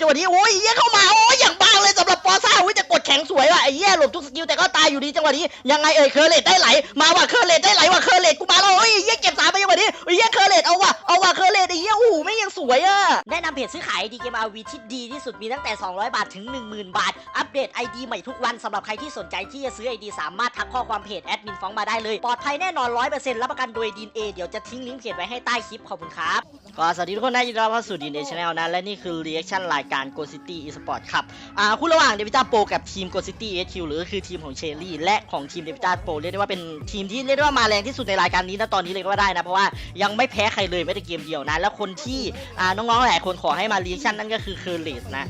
จังหวะนี้โอ้ยเยี่ยเข้ามาโอ้ยอย่างบางเลยสำหรับปอซ่า ยว่ะไอ้เหี้ยหลบทุกสกิลแต่ก็ตายอยู่ดีจังหวะนี้ยังไงเอ่ยเคอร์เลตได้ไหลมาว่ะเคอร์เลตได้ไหลว่ะเคอร์เลตกูมาแล้วโอ้ยเหี้ยเก็บสามไปจังหวะนี้โอ้ยเหี้ยเคอร์เลตเอาว่ะเอาว่ะเคอร์เลตไอ้เหี้ยโอ้โหไม่งยังสวยอะแนะนำเพจซื้อขายดีเกมอาวีที่ดีที่สุดมีตั้งแต่ 200 บาทถึง 10,000 บาท อัปเดต ID ใหม่ทุกวันสำหรับใครที่สนใจที่จะซื้อ ID สามารถทักข้อความเพจแอดมินฟ้องมาได้เลยปลอดภัยแน่นอน100%รับประกันโดยดีนเอเดี๋ยวจะทิ้งลิงก์เพจไว้ให้ใต้คลิปขอบคุณครับก็สวัสดีทุกคนนะยินดีต้อนรับเข้าสู่ดีเนชแนลนะและนี่คือรีแอคชั่นรายการ Go City Esport ครับอ่าคู่ระหว่างเดวิต้าโปกับทีม Go City HQ หรือคือทีมของเชลลี่ และของทีมเดวิต้าโปเรียกได้ว่าเป็นทีมที่เรียกได้ว่ามาแรงที่สุดในรายการนี้นะตอนนี้เลยก็ว่าได้นะ เพราะว่ายังไม่แพ้ใครเลยแม้แต่เกมเดียวนะ แล้วคนที่น้องๆหลายคนขอให้มารีแอคชั่นนั่นก็คือเคอร์เลสนะ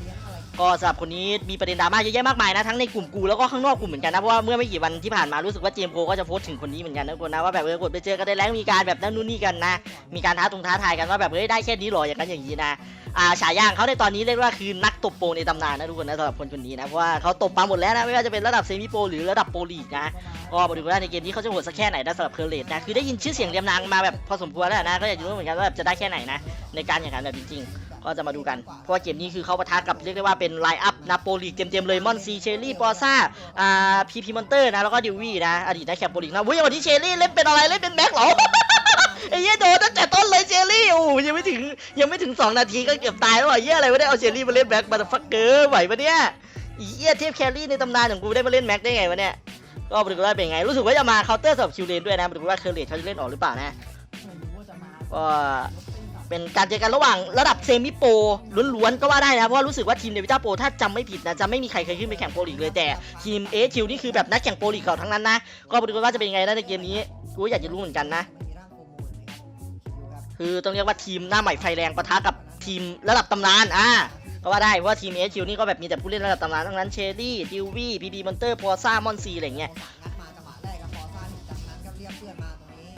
ก็สำหรับคนนี้มีประเด็นดราม่าเยอะแยะมากมายนะทั้งในกลุ่มกูแล้วก็ข้างนอกกลุ่มเหมือนกันนะเพราะว่าเมื่อไม่กี่วันที่ผ่านมารู้สึกว่าเจมโกก็จะโพสต์ถึงคนนี้เหมือนกันนะคนนะว่าแบบเออกดไปเจอกันได้แล้วมีการแบบนั่นนู่นนี่กันนะ มีการท้าตรงท้าทายกันว่าแบบเฮ้ยได้แค่นี้หรออย่างนั้นอย่างนี้นะ อ่าฉายาของเขาในตอนนี้เรียกว่าคือนักตบโปในตำนานนะทุกคนนะสำหรับคนคนนี้นะเพราะว่าเขาตบมาหมดแล้วนะไม่ว่าจะเป็นระดับเซมิโปหรือระดับโปลีกนะก็มาดูกันว่าในเกมนี้เขาจะโหดสักแค่ไหนนะสำหรับเคอร์เลตนะคือได้ยินชื่อเสียงเรียมนางมาแบบพอสมควรแล้วนะก็อยากจะรู้เหมือนกันว่าแบบจะได้แค่ไหนนะในการแข่งขันแบบจริงๆก็จะมาดูกันเพราะว่าเกมนี้คือเขาปะทะกับเรียกได้ว่าเป็นไลน์อัพนาโปลีเต็มๆเลยมอนซีเชลลี่ปอซ่าอ่าพีพีมอนเตอร์นะแล้วก็ดิววี่นะอดีตนักแข่งโปลีกนะวุ้ยวันนี้เชลลี่เล่นเป็นอะไรเล่นเป็นแม็กเหรอ ไอ้เหี้ยโดนตั้งแต่ต้นเลยเชลลี่โอ้โหยังไม่ถึงยังไม่ถึง2นาทีก็เกือบตายแล้วไอ้เหี้ยอะไรวะเนี่ยเอาเชลลี่มาเล่นแม็กมาฟักเกอร์ไหวปะเนี่ยไอ้เหี้ยเทพแคลรี่ในตำนานของกูได้มาเล่นแม็กได้ไงวะเนี่ยก็มาดูกันว่าเป็นไงรู้สึกว่าจะมาเคาน์เตอร์สำหรับคิวเลนด้วยนะมาดูกันว่าเคอร์เลตเขาจะเล่นออกหรือเปล่านะก็เป็นการเจอกันระหว่างระดับเซมิโปรล้วนๆก็ว่าได้นะเพราะว่ารู้สึกว่าทีมเดวิต้าโปรถ้าจำไม่ผิดนะจะไม่มีใครเคยขึ้นไปแข่งโปรลีกเลยแต่ทีมเอชิวนี่คือแบบนักแข่งโปรลีกเขาทั้งนั้นนะก็มาดูกันว่าจะเป็นไงนะในเกมนี้กูอยากจะรู้เหมือนกันนะ คือต้องเรียกว่าทีมหน้าใหม่ไฟแรงปะทะกับทีมระดับตำนานอ่าก็ว่าได้ว่าทีมเอชิวนี่ก็แบบมีแต่ผู้เล่นระดับตำนานทั้งนั้นเชลลี่ดิววี่พีบีมอนเตอร์พอซ่ามอนซีอะไรเงี้ยงัดมาจังหวะแรกกับฟอร์ซ่าหนึ่งจากนั้นก็เรียกเพื่อนมาตรงนี้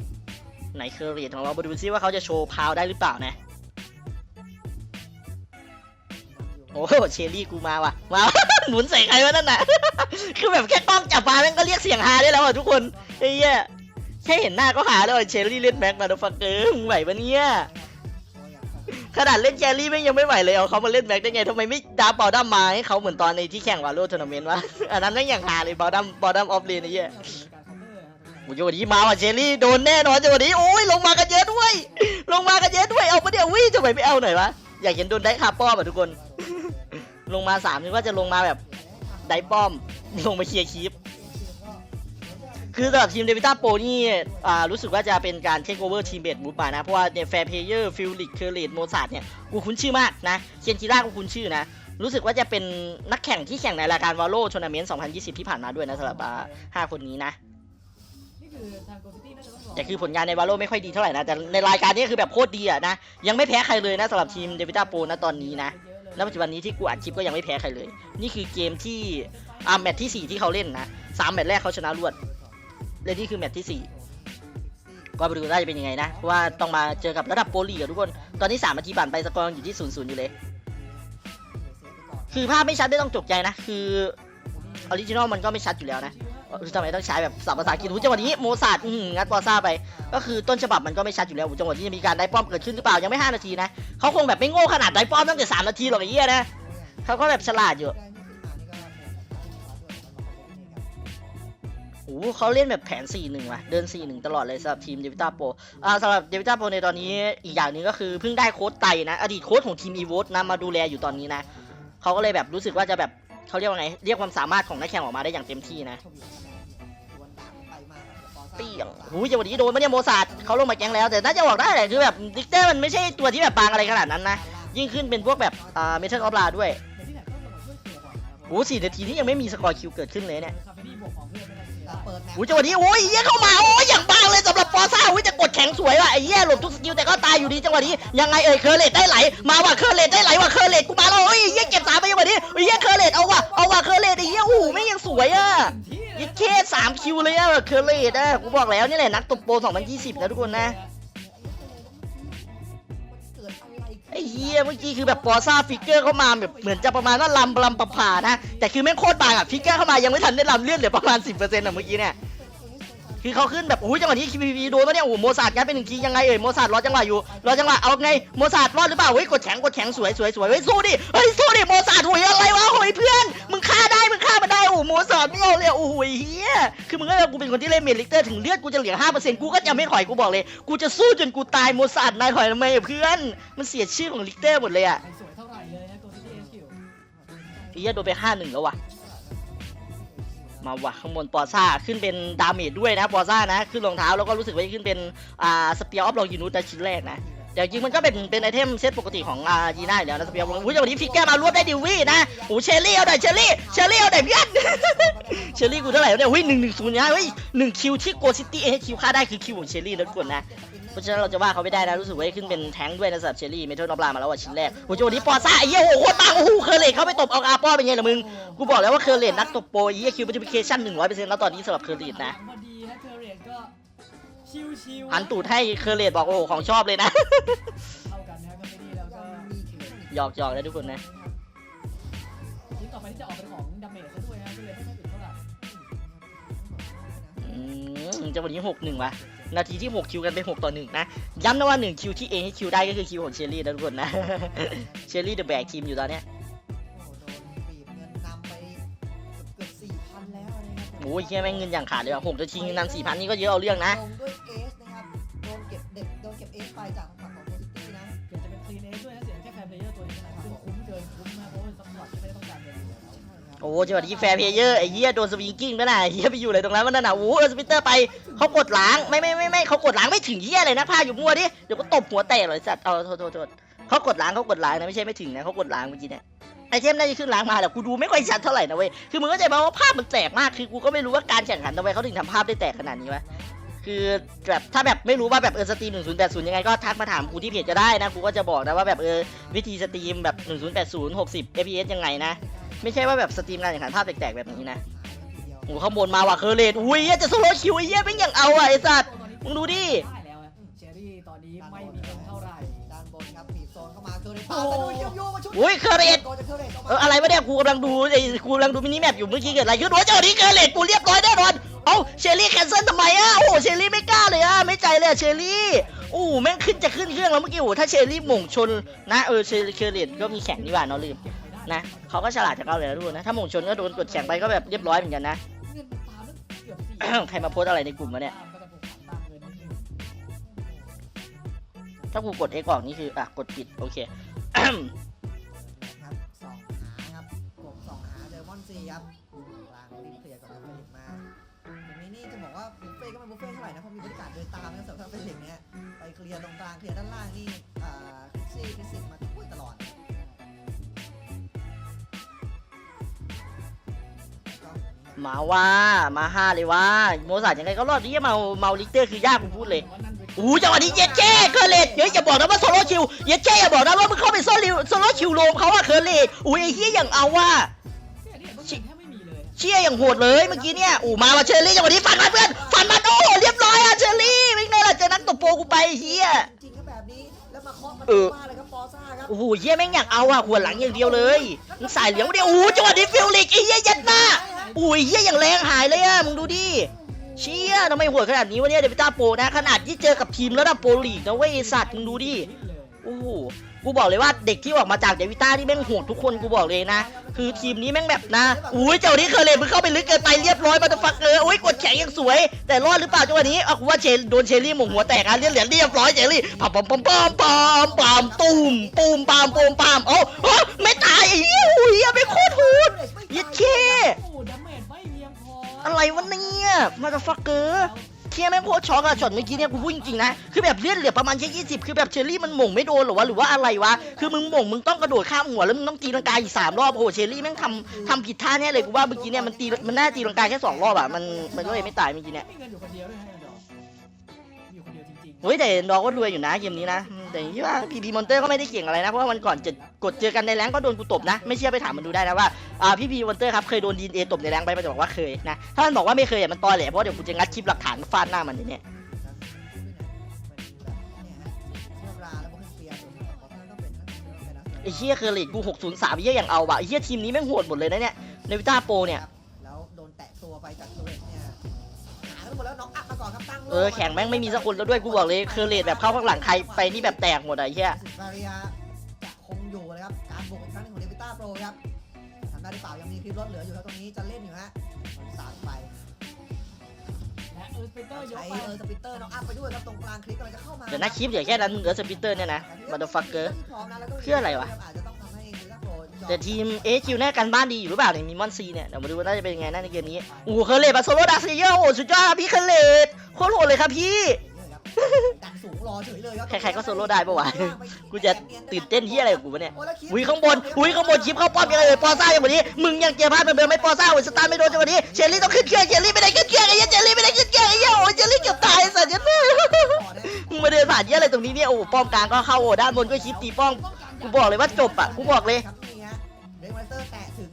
ไหนเคอร์เรียของเรามาดูซิว่าเขาจะโชว์พาวได้หรือเปล่านะโอ้เชลลี่กูมาว่ะมาหมุนใส่ใครวะนั่นน่ะคือแบบแค่กล้องจับมาแม่งก็เรียกเสียงฮาได้แล้วอะทุกคนไอ้เหี้ย ค่เห็นหน้าก็หาแล้วอะเชลลี่เล่นแม็กมาดฟักเกอร์มึงไหวปะเนี่ยขนาดเล่นแครี่แม่ยังไม่ไหวเลยเอาเขามาเล่นแม็กได้ไงทำไมไม่ดาเปาดัมมาให้เขาเหมือนตอนในที่แข่งวาโลทัวร์นาเมนต์วะอันนั้นแม่งอย่างฮาเลยเปาดัมเปาดัมออฟเลนไอ้เหี้ยโอ้ยจังหวะนี้มาว่ะเชลลี่โดนแน่นอนจังหวะนี้โอ้ยลงมากันเยอะด้วย ลงมากันเยอะด้วยเอาปะเดี๋ยววิ่งจะไปไม่เอาหน่อยวะอยากเห็นโดนได้คาป้อมอะทุกคน ลงมาสามนึกว่าจะลงมาแบบได้ป้อมลงมาเคลียร์คีป คือสำหรับทีมเดวิต้าโปนี่อ่ารู้สึกว่าจะเป็นการเทคโอเวอร์ทีมเบดบูธมานะ เพราะว่าเนี่ยแฟร์เพเยอร์ฟิลลิกเคอร์เลตโมซาร์เนี่ยกูคุ้นชื่อมากนะเคนจิร่ากูคุ้นชื่อนะ รู้สึกว่าจะเป็นนักแข่งที่แข่งในรายการวอลโล่ทัวร์นาเมนต์ 2020 ที่ผ่านมาด้วยนะสำหรับอ่าห้าคนนี้นะนี่คือทางโกซิตี้น่าจะต้องรอแต่คือผลงานในวาโลไม่ค่อยดีเท่าไหร่นะ แต่ในรายการนี้คือแบบโคตรดีอะนะ ยังไม่แพ้ใครเลยนะสำหรับทีมเดวิต้าโปนะตอนนี้นะเยอะเลยณปัจจุบันนี้ที่กูอัดคลิปก็ยังไม่แพ้ใครเลย นี่คือเกมที่อ่าแมตช์ที่ 4 ที่เขาเล่นนะสามแมตช์แรกเขาชนะรวด และนี่คือแมตช์ที่ 4 ก็ไปดูได้จะเป็นยังไงนะ เพราะว่าต้องมาเจอกับระดับโปรลีกอะทุกคน ตอนนี้ 3 นาทีผ่านไปสกอร์อยู่ที่0ูนย์อยู่เลย คือภาพไม่ชัดไม่ต้องตกใจนะ คือออริจินอลมันก็ไม่ชัดอยู่แล้วนะทำไมต้องใช้แบบสับภาษาอังกฤษจังหวะนี้โมซาดงัดปอซ่าไป ก็คือต้นฉบับมันก็ไม่ชัดอยู่แล้วจังหวะที่จะมีการได้ป้อมเกิดขึ้นหรือเปล่ายังไม่ 5 นาทีนะเขาคงแบบไม่โง่ขนาดได้ป้อมตั้งแต่3นาทีหรอกไอ้เหี้ยนะเขาก็แบบฉลาดอยู่ หเขาเล่นแบบแผน 4-1 ว่ะ เดิน 4-1 ตลอดเลยสำหรับทีมเดวิต้าโปอ่าสำหรับเดวิต้าโปในตอนนี้อีกอย่างหนึ่งก็คือเพิ่งได้โค้ชไตนะ อดีตโค้ชของทีมอีโวตนะมาดูแลอยู่ตอนนี้นะเขาก็เลยแบบรู้สึกว่าจะแบบเขาเรียกว่าไง เรียกความสามารถของนักแข่งออกมาได้อย่างเต็มที่นะเปี้ยงหูยจังหวะนี้โดนมาเนี่ยโมซาดเขาลงมาแกงแล้วแต่น่าจะบอกได้แหละคือแบบดิกเตอร์มันไม่ใช่ตัวที่แบบบางอะไรขนาดนั้นนะ ยิ่งขึ้นเป็นพวกแบบอ่าเมทัลออฟลาด้วยแต่ที่ไหนก็ต้องมาช่วยเชียร์ก่อนโอ้สี่นาทีที่ยังไม่มีสกอร์คิวเกิดขึ้นเลยเนี่ย เชียร์เปิดแมปหูยจังหวะนี้โอ้ยเหี้ยเข้ามาโอ้ยอย่างบางเลยสำหรับปอซ่าโอ้ยจะกดแข็งสวยว่ะไอ้เหี้ยหลบทุกสกิลแต่ก็ตายอยู่ดีจังหวะนี้ยังไงเอ่ยเคอร์เลตได้ไหลมาว่ะเคอร์เลตได้ไหลว่ะเคอร์เลตกูมาแล้วโอ้ยเหี้ยเก็บสามไปจังหวะนี้โอ้ยเหี้ยเคอร์เลตเอาว่ะเอาว่ะเคอร์เลตไอ้เหี้ยโอ้โหไม่งยังสวยอะที่ยิงแค่สามคิวเลยอะเคอร์เลตอะกูบอกแล้วนี่แหละนักตบโปร2020นะทุกคนนะ เฮียเมื่อกี้คือแบบปอซ่าฟิกเกอร์เข้ามาแบบเหมือนจะประมาณว่าลำลำประผ่านะ แต่คือแม่งโคตรบางอะฟิกเกอร์เข้ามายังไม่ทันได้ลำเลือดเหลือประมาณ 10%อะเมื่อกี้เนี่ยคือเขาขึ้นแบบโอ้ยจังหวะนี้คีพีโดนมาเนี่ยโอ้โหโมซาดยัดเป็นหนึ่งทียังไงเอ่ยโมซาดรอจังหวะอยู่รอจังหวะเอาไงโมซาดรอดหรือเปล่าเฮ้ยกดแข็งกดแข็งสวยสวยสวยเฮ้ยสู้ดิเฮ้ยสู้ดิโมซาดหวยอะไรวะหุยเพื่อนมึง มาได้โอ้โหโมซาไม่เอาเลยโอ้โหเฮียคือมึงก็กูเป็นคนที่เล่นเมลิกเตอร์ถึงเลือดกูจะเหลือห้าเปอร์เซ็นต์กูก็จะไม่ถอยกูบอกเลย กูจะสู้จนกูตายโมซาดนายถอยทำไมเพื่อน มันเสียชื่อของลิกเตอร์หมดเลยอะสวยเท่าไหร่เลยนะโกซิตี้เอคิวเฮียโดนไปห้าหนึ่งแล้วว่ะมาว่ะข้างบนปอซ่าขึ้นเป็นดาเมจด้วยนะปอซ่านะ ขึ้นรองเท้าแล้วก็รู้สึกว่าจะขึ้นเป็นอ่าสเปียร์ออฟลองยูนูตชิ้นแรกนะ เดี๋ยวจริงมันก็เป็นเป็นไอเทมเซตปกติของอายีน่าอยู่แล้วนะสเปียร์ลองอุ้ยวันนี้ฟิกเกอร์มารวบได้ดิวี่นะโอ้เชอรี่เอาหน่อยเชอรี่เชอรี่เอาหน่อยเพื่อนเชอรี่กูเท่าไหร่เนี่ยเฮ้ยหนึ่งหนึ่งศูนย์นะเฮ้ยหนึ่งคิวที่โกซิตี้เอคิวค่าได้คือคิวของเชอรี่แล้วทุกคนนะเพราะฉะนั้นเราจะว่าเขาไม่ได้นะรู้สึกว่าขึ้นเป็นแทงด้วยนะสำหรับเชอรี่เมทัลนอปลามาแล้วว่ะชิ้นแรกโอ้โหวันนี้ปอซ่าไอ้เหี้ยโอ้โหโคตรปังโอ้โหเคอร์เลตเข้าไปตบเอาอาป้อเป็นไงล่ะมึงกูบอกแล้วว่าเคอร์เรตนักตบโปรไอ้เหี้ยคิวบัตฟิเคชั่นหนึ่งร้อยเปอร์เซ็นต์แล้วตอนนี้สำหรับเคอร์เรตนะพอดีฮะเทอร์เรตก็ ชิวชิวๆหันตูดให้เคอร์เรตบอกโอ้โหของชอบเลยนะ เท่ากันนะครับก็ไม่ดีแล้วก็มีเข็มหยอกหยอกนะทุกคนนะชิ้นต่อไปที่จะออกเป็นของดาเมจซะด้วยฮะก็เลยไม่ค่อยติดเท่าไหร่อืมจะวันนี้หกหนึ่งวะนาทีที่หกคิวกันเป็นหกต่อหนึ่งนะ ย้ำนะว่าหนึ่งคิวที่เอให้คิวได้ก็คือคิวของเชอรี่นะทุกคนนะ เชอรี่เดอะแบกทีมอยู่ตอนเนี้ยโอ้โหโดนบีบเงินนำไปเกือบสี่พันแล้วนะครับโอ้ยแค่แม่งเงินอย่างขาดเลยว่ะหกจะชิงเงินนำสี่พันนี่ก็เยอะเอาเรื่องนะ ลงด้วย เด็กโดนเก็บเอสไปจากฝั่งของโคซิตี้นะเกือบจะเป็นคลีนเอด้วยนะเสียแค่แฟร์เพลเยอร์ตัวนี้นะครับซึ่งคุ้มเกินคุ้มมากเพราะว่าเป็นซัพพอร์ตที่ไม่ได้ต้องการเงินอยู่แล้วโอ้จังหวะนี้แฟร์เพลเยอร์ไอ้เหี้ยโดนสวิงกิ้งไปน่ะไอ้เหี้ยไปอยู่เลยตรงนั้นมันนั่นน่ะโอ้โหเออสปิเตอร์ไปเขากดล้างไม่ไม่ไม่ไม่เขากดล้างไม่ถึงเหี้ยเลยนะพาอยู่มั่วดิเดี๋ยวก็ตบหัวแตกเลยสัตว์เอาโทษโทษโทษเขากดล้างเขากดล้างนะไม่ใช่ไม่ถึงนะเขากดล้างเมื่อกี้เนี่ยไอเทมน่าจะขึ้นล้างมาแต่กูดูไม่ค่อยชัดเท่าไหร่นะเว้ยคือมึงเข้าใจไหมว่าภาพมันแตกมากคือกูก็ไม่รู้ว่าการแข่งขันทำไมเขาถึงทำภาพได้แตกขนาดนี้วะ คือแบบถ้าแบบไม่รู้ว่าแบบเออสตรีม1080ยังไงก็ทักมาถามกูที่เพจจะได้นะกูก็จะบอกนะว่าแบบเออวิธีสตรีมแบบ1080 60 fps ยังไงนะ ไม่ใช่ว่าแบบสตรีมการแข่งขันภาพแตกๆแบบนี้นะโอ้โหข้างบนมาว่ะเคอร์เลตอุ้ยเหี้ยจะโซโลคิวไอ้เหี้ยไม่งยังเอาอะไอ้สัตว์มึงดูดิได้แล้วฮะเชอรี่ตอนนี้ไม่มีเงินเท่าไหร่ด้านบนครับบีบโซนเข้ามาเกอร์เรตปาแต่ดูเยี่ยมโยมาชุดอุ้ยเคอร์เลตโกจะเคอร์เรตออกมา เอออะไรวะเนี่ยกูกำลังดูไอ้กูกำลังดูมินิแมปอยู่เมื่อกี้เกิดอะไรขึ้นวะเจ้านี้เคอร์เลตกูเรียบร้อยแน่นอน เชอรี่แคนเซิลทำไมอะโอ้โหเชอรี่ไม่กล้าเลยอะไม่ใจเลยอะเชอรี่โอ้แม่งขึ้นจะขึ้นเครื่องแล้วเมื่อกี้โอ้ถ้าเชอรี่หม่งชนนะเออเชอรี่เคอร์เลตก็มีแข่งนี่หว่าเนาะลืมนะเขาก็ฉลาดจากเราเลยนะทุกคนนะถ้าหม่งชนก็โดนกดแข่งไปก็แบบเรียบร้อยเหมือนกันนะใครมาโพสอะไรในกลุ่มวะเนี่ยตากูกพันตามเงินนิดนึงถ้ากูกด X ออกนี่คืออะกดปิดโอเคครับสองหาครับกบสองหาเดมอนซีครับกลางรีบเคลียร์กับเฟลิกมา อย่างนี้นี่จะบอกว่าบุฟเฟ่ก็ไม่บุฟเฟ่เท่าไหร่นะเพราะมีบริการเดินตามนะครับสำหรับเฟลิกเนี้ยไปเคลียร์ตรงกลางเคลียร์ด้านล่างนี่อ่าคริสซี่คริสซี่มาช่วยตลอดก็มาว่ามาห้าเลยว่าโมซาร์ยังไงก็รอดนี่เมาเมาลิกเตอร์คือยากกูพูดเลยว่านั่นเป็นอู้จังหวะนี้เย็ดแจ้เคอร์เลตเฮ้ยอย่าบอกนะว่าโซโลคิวเย็ดแจ้อย่าบอกนะว่ามึงเข้าไปโซโลโซโลคิวโลมเขาอะเคอร์เลตอุ้ยไอ้เหี้ยอย่างเอาว่า เนี่ยเนี่ยต้องเงินแทบไม่มีเลยเชี่ยอย่างโหดเลยเมื่อกี้เนี่ยอู้มาว่าเชอรี่จังหวะนี้ฟันมันเพื่อนฟันมันโอ้โหเรียบร้อยอะเชอรี่ไม่ไงล่ะเจอนักตบโปกูไปไอ้เหี้ยจริงๆก็แบบนี้แล้วมาเคาะมาเอตีอบ้านเลยครับฟอร์ซ่าครับโอ้โหเหี้ยแม่งอยากเอาอะหัวหลังอย่างเดียวเลยมึงสายเหลืองมาดิอู้จังหวะนี้ฟิลลิกไอ้เหี้ยยัดหน้าอุ้ยเหี้ยอย่างแรงหายเลยอะมึงดูดิเชี่ยทำไมโหดขนาดนี้วะเนี่ยเดวิต้าโปรนะขนาดที่เจอกับทีมระดับโปรลีกนะเว้ยไอ้สัตว์มึงดูดินิดเลย โอ้โห กูบอกเลยว่าเด็กที่ออกมาจากเดวิต้าที่แม่งโหดทุกคนกูบอกเลยนะ คือทีมนี้แม่งแบบนะ อุ้ยเจ้านี้เคยเลยมึงเข้าไปลึกเกินไปเรียบร้อยมาตฟักเอออุ้ยกดแข็งยังสวย แต่รอดหรือเปล่าจังหวะนี้เอากูว่าเชลโดนเชลลี่หมงหัวแตกอะเรียบเหรียญเรียบร้อยเชลลี่ปามปามปามปามปามปามตูมปูมปามปูมปามโอ้โหไม่ตายไอ้เหี้ยอุ้ยเหี้ยไม่โคตรโหดย็ดเค โอ้ดาเมจไม่เพียงพอ อะไรวะเนี่ยมาตฟักเกอร์ คียแม่งโคตรช็อกอะช็อตเมื่อกี้เนี่ยกูพูดจริงๆนะคือแบบเลือดเหลือประมาณแค่ยี่สิบคือแบบเชอรี่มันหม่งไม่โดนหรอวะหรือว่าอะไรวะคือมึงหม่งมึงต้องกระโดดข้ามหัวแล้วมึงต้องตีลังกาอีกสามรอบโอ้โหเชอรี่แม่งทำทำผิดท่าแน่เลยกูว่าเมื่อกี้เนี่ยมันตีมันน่าตีลังกาแค่สองรอบอะมันมันก็เลยไม่ตายเมื่อกี้เนี่ยมีเงินอยู่คนเดียวด้วยฮะดอกมีอยู่คนเดียวจริงๆ เฮ้ยแต่ดอกก็รวยอยู่นะเกมนี้นะ แต่ที่ว่าพีพีมอนเตอร์ก็ไม่ได้เก่งอะไรนะ เพราะว่าวันก่อนจะกดเจอกันในแรงก็โดนกูตบนะ ไม่เชื่อไปถามมันดูได้นะว่าอ่าพี่พีมอนเตอร์ครับเคยโดนดีเอตบในแรงไปมันจะบอกว่าเคยนะ ถ้ามันบอกว่าไม่เคยอะมันตอแหลเพราะเดี๋ยวกูจะงัดคลิปหลักฐานฟาดหน้ามันเนี่ยไอ้เหี้ยเคอร์เลตกู603ไอ้เหี้ยอย่างเอาว่ะไอ้เหี้ยทีมนี้แม่งโหดหมดเลยนะเนี่ยในวิต้าโปเนี่ยแล้วโดนแตะตัวไปจากตัวเรตเนี่ยหาทั้ง มดแล้วน้องอัพมาก่อนครับตั้งโล่เออแข่งแม่งไม่มีสักคนแล้วด้วยกูบอกเลยเคอร์เลตแบบเข้าข้างหลังใครไปนี่แบบแตกหมดอะไอ้เหี้ย สิบาเรียจะคงอยู่นะครับการบุกอีกครั้งหนึงของเดวิต้าโปรครับทำได้หรือเปล่ายังมีคลิปรถเหลืออยู่ครับตรงนี้จะเล่นอยู่ฮะสาดไปและเออสเปเตอร์ยกใช้ไปเออสปิตเตอร์น้องอัพไปด้วยครับตรงกลางคลิปกำลังจะเข้ามาเดี๋ยวนะคลิปเดี๋ยวแค่นั้นมึงเหลือสปิตเตอร์เนี่ยนะบัตเตอร์ฟักเกอร์ เพื่ออะไรวะ อาจจ แต่ทีมเอคิวแน่กันบ้านดีอยู่หรือเปล่าเนี่ยมีมอนซีเนี่ยเดี๋ยวมาดูว่าน่าจะเป็นยังไงนะในเกมนี้โอ้โหเคอร์เลตมาโซโล่ดักเซียโอ้โหสุดยอดครับพี่เคอร์เลตโคตรโหดเลยครับพี่ดันสูงรอเฉยเลยครับใครๆก็โซโล่ได้ปะวะกูจะตื่นเต้นที่อะไรกับกูวะเนี่ยโอ้แล้วคลิปหุยข้างบนหุยข้างบนชิปเข้าป้อมยังไงเลยปอซ่าอย่างวันนี้มึงยังเกมพลาดเดิมๆไม่ปอซ่าโอ้ยสตาร์ทไม่โดนจังหวะนี้เชลลี่ต้องขึ้นเครื่องเชลลี่ไม่ได้ขึ้นเครื่องไอ้เหี้ยเชลลี่ไม่ได้ขึ้นเครื่องไอ้เหี้ยโอ้ยเชลลี่เกือบตายไอ้สัตว์ยันแม่มึงมาเดินผ่านเหี้ยอะไรตรงนี้เนี่ยโอ้โหป้อมกลางก็เข้าโอ้ด้านบนก็ชิปตีป้อมกูบอกเลยว่าจบอะกูบอกเลย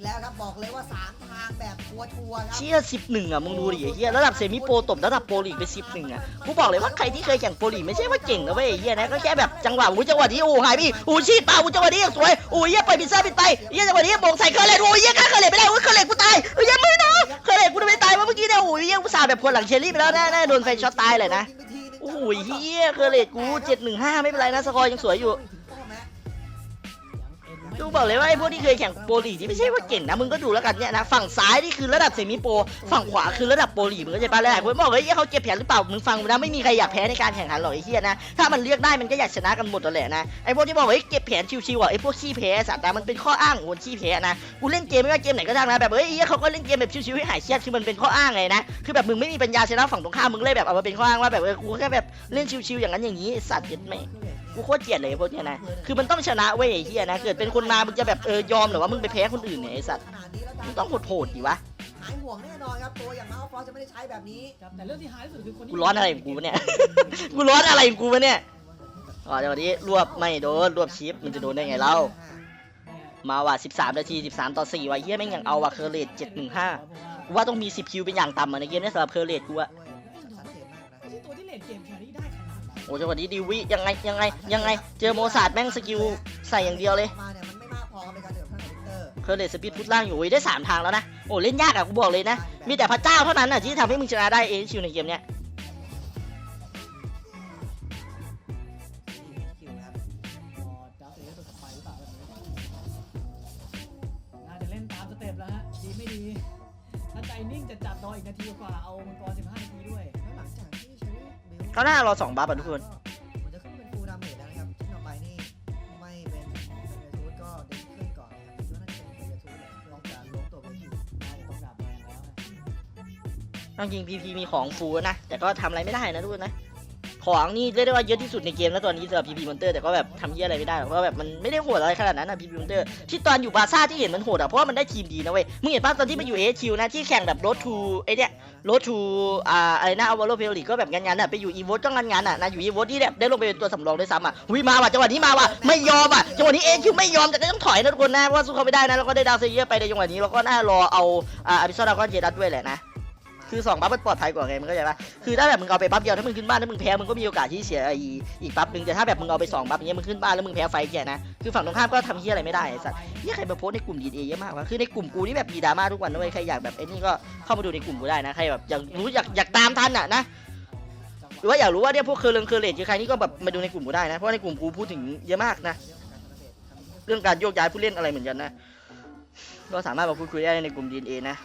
แตะถึงแล้วครับบอกเลยว่าสามทางแบบชัวร์ๆครับ เชี่ยสิบหนึ่งอะมึงดูดิไอ้เหี้ยระดับเซมิโปรตบระดับโปรลีกไปสิบหนึ่งอะกูบอกเลยว่าใครที่เคยแข่งโปรลีกไม่ใช่ว่าเก่งนะเว้ยไอ้เหี้ยนะก็แค่แบบจังหวะอู้จังหวะที่อู้หายไปอีกอู้ชีดเปล่าอู้จังหวะนี้ยังสวยอู้เหี้ยไปพิซซ่าปิดไปเหี้ยจังหวะนี้มงใส่เคอร์เลตอู้เหี้ยฆ่าเคอร์เลตไม่ได้อู้เคอร์เลตกูตายเฮ้ยยังไม่นะเคอร์เลตกูทำไมตายวะเมื่อกี้เนี่ยอู้เหี้ยกูสาแบบคนหลังเชอรี่ไปแล้วแน่ๆโดนไฟช็อตตายเลยนะโอ้โหเฮียเคอร์เลตกูเจ็ดหนึ่งห้าไม่เป็นไรนะสกอร์ยังสวยอยู่ถึงป้อมฮะ ดูบอกเลยว่าไอ้พวกที่เคยแข่งโปรลีกที่ไม่ใช่ว่าเก่งนะมึงก็ดูแล้วกันเนี่ยนะฝั่งซ้ายนี่คือระดับเซมิโปรฝั่งขวาคือระดับโปรลีกมึงก็จะปะแล้วคนบอกเฮ้เขาเก็บแผนหรือเปล่ามึงฟังนะไม่มีใครอยากแพ้ในการแข่งขันหรอกไอ้เฮียนะถ้ามันเลือกได้มันก็อยากชนะกันหมดนั่นแหละนะไอ้พวกที่บอกว่าเฮ้เก็บแผนชิวๆอะไอ้พวกขี้แพ้สัตว์นะมันเป็นข้ออ้างของคนขี้แพ้นะกูเล่นเกมไม่ว่าเกมไหนก็ได้นะแบบเฮ้ยเหี้ยเขาก็เล่นเกมแบบชิวๆให้หายเครียดคือมันเป็นข้ออ้างไงนะคือแบบมึงไม่มีปัญญาชนะฝั่งตรงข้ามมึงเลยแบบเอามาเป็นข้ออ้างว่าแบบเออกูแค่แบบเล่นชิวๆอย่างนั้นอย่างนี้สัตว์เย็ดแม่ กูโคตรเกลียดเลยพวกเนี้ยนะ คือมันต้องชนะเว้ยไอ้เฮียนะ เกิดเป็นคนมามึงจะแบบเออยอมหรือว่ามึงไปแพ้คนอื่นเนี่ยไอ้สัตว์ขนาดนี้แล้วมึงต้องโหดๆดิวะ หายห่วงแน่นอนครับตัวอย่างมาฟอสจะไม่ได้ใช้แบบนี้ครับแต่เรื่องที่หายที่สุดคือคนที่กูร้อนอะไรของกูวะเนี่ย กูร้อนอะไรของกูวะเนี่ยอ๋อเดี๋ยววันนี้รวบไม่โดนรวบชิปมันจะโดนได้ไงเล่า มาว่ะ13 นาที 13 ต่อ4ว่ะเฮียแม่งยังเอาว่ะเคอร์เลต715กูว่าต้องมี 10 คิวเป็นอย่างต่ำอะในเกมเนี้สำหรับเคอร์เลตกูอะชัดเจนมากนะ ไม่ใช่ตัวที่เลดเกมแครี่ได้ขนาดนั้น โอ้จังหวะนี้ดิวิยังไงยังไงยังไง เจอโมซาดแม่งสกิลใส่อย่างเดียวเลยมาเนี่ยมันไม่มากพอในการเจอกับท่านวิกเตอร์เคอร์เลตสปีดพุทล่างอยู่โอ้ยได้สามทางแล้วนะ โอ้เล่นยากอะกูบอกเลยนะ มีแต่พระเจ้าเท่านั้นน่ะที่ทำให้มึงชนะได้เอชิวในเกมเนี้ยคิวครับพอดาวเสียตัวถัดไปหรือเปล่าแบบนี้น่าจะเล่นตามสเต็ปแล้วฮะดีไม่ดี ถ้าใจนิ่งจะจัดรออีกนาทีกว่า เอามังกร15 นาทีด้วย บิลเขาหน้ารอสองบัฟอะทุกคนมันจะขึ้นเป็นฟูลดาเมจแล้วนะครับที่ต่อไปนี่ไม่เป็นเบทูดก็เด็กขึ้นก่อนนะครับคิดว่าน่าจะเป็นเบทูดแหละเพื่อจะล้มตัวเบทูดน่าจะต้องดับแรงแล้วฮะจริงพีพีมีของฟูนะ แต่ก็ทำอะไรไม่ได้นะทุกคนนะ ของนี่เรียกได้ว่าเยอะที่สุดในเกมแล้วตอนนี้สำหรับพีพีมอนเตอร์แต่ก็แบบทำเหี้ยอะไรไม่ได้หรอกเพราะแบบมันไม่ได้โหดอะไรขนาดนั้นนะพีพีมอนเตอร์ที่ตอนอยู่บาซ่าที่เห็นมันโหดอะเพราะว่ามันได้ทีมดีนะเว้ยมึงเห็นป่ะตอนที่มันอยู่เอคิวนะที่แข่งแบบรถทูไอเนี้ยรถทูอ่าอะไรนะอวาโลเพลลิก็แบบงั้นๆอะไปอยู่อีโวตก็งั้นๆอะนะอยู่อีโวตที่แบบได้ลงไปเป็นตัวสำรองด้วยซ้ำอะวิมาว่ะจังหวะนี้มาว่ะไม่ยอมอะจังหวะนี้เอคิวไม่ยอมแต่ก็ต้องถอยนะทุกคนนะเพราะว่าสู้เขาไม่ได้นะแล้วก็ได้ดาวเซเยอร์ไปในจังหวะนี้แล้วก็น่ารอเอาอ่าอภิซดากอนเจดัสด้วยแหละนะ คือสองบัฟมันปลอดภัยกว่าไงมึงเข้าใจปะคือถ้าแบบมึงเอาไปบัฟเดียวถ้ามึงขึ้นบ้านถ้ามึงแพ้มึงก็มีโอกาสที่เสียไออีกบัฟหนึ่งแต่ถ้าแบบมึงเอาไปสองบัฟอย่างเงี้ยมึงขึ้นบ้านแล้วมึงแพ้ไฟแกนะคือฝั่งตรงข้ามก็ทำเฮียอะไรไม่ได้ไอ้สัตว์เฮียใครมาโพสในกลุ่มดีเอเยอะมากวะคือในกลุ่มกูนี่แบบมีดราม่าทุกวันนะเว้ยใครอยากแบบไอ้นี่ก็เข้ามาดูในกลุ่มกูได้นะใครแบบอยากรู้อยากอยากตามทันอะนะหรือว่าอยากรู้ว่าเนี่ยพวกเคอร์เรนเคอร์เลตคือใครนี่ก็แบบมาดูในกลุ่มกูได้นะเพราะในกลุ่มกูพูดถึงเยอะมากนะ เรื่องการโยกย้ายผู้เล่นอะไรเหมือนกันนะ ก็สามารถมาพูดคุยได้ในกลุ่มดีเอนะ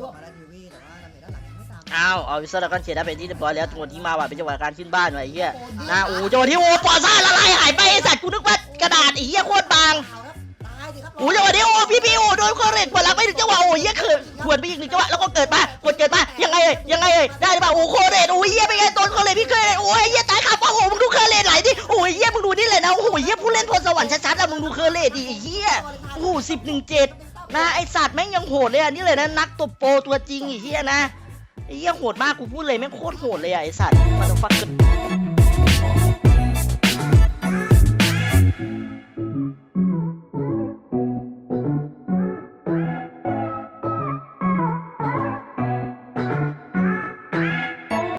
รับแล้วรวบมาได้ดิวีแต่ว่าดาเมจด้านหลังยังไม่ตามอ้าวเอาวิสเตอร์กันเชียร์ได้เป็นที่เรียบร้อยแล้วจังหวะที่มาว่ะเป็นจังหวะการขึ้นบ้านว่ะไอ้เหี้ยนะโอ้จังหวะที่โอ้ปอซ่าละลายหายไปไอ้สัตว์กูนึกว่ากระดาษไอ้เหี้ยโคตรบางเอาครับตายดิครับโอ้จังหวะนี้โอ้พี่พี่โอ้โดนคอร์เรตปวดหลังไปถึงจังหวะโอ้เหี้ยเขินขวนไปอีกหนึ่งจังหวะแล้วก็เกิดมากดเกิดมายังไงเอ่ยยังไงเอ่ยได้หรือเปล่าโอ้คอร์เรตโอ้เหี้ยเป็นไงโดนคอร์เรตพี่เคยโอ้ยเหี้ยตายขาป้าโอ้มึงดูคอร์เรตไหลดิโอ้ยเหี้ยมึงดูนี่เลยนะโอ้ยเหี้ยผู้เล่นพรสวรรค์ชัดๆอะมึงดูคอร์เรตดิไอ้เหี้ยโอ้สิบหนึ่งเจ็ด นะไอสัตว์แม่งยังโหดเลยอะนี่เลยนะนักตบโปตัวจริงไอ้เหี้ยนะไอ้เหี้ยโหดมากกูพูดเลยแม่งโคตรโหดเลยอะไอสัตว์มาฟัก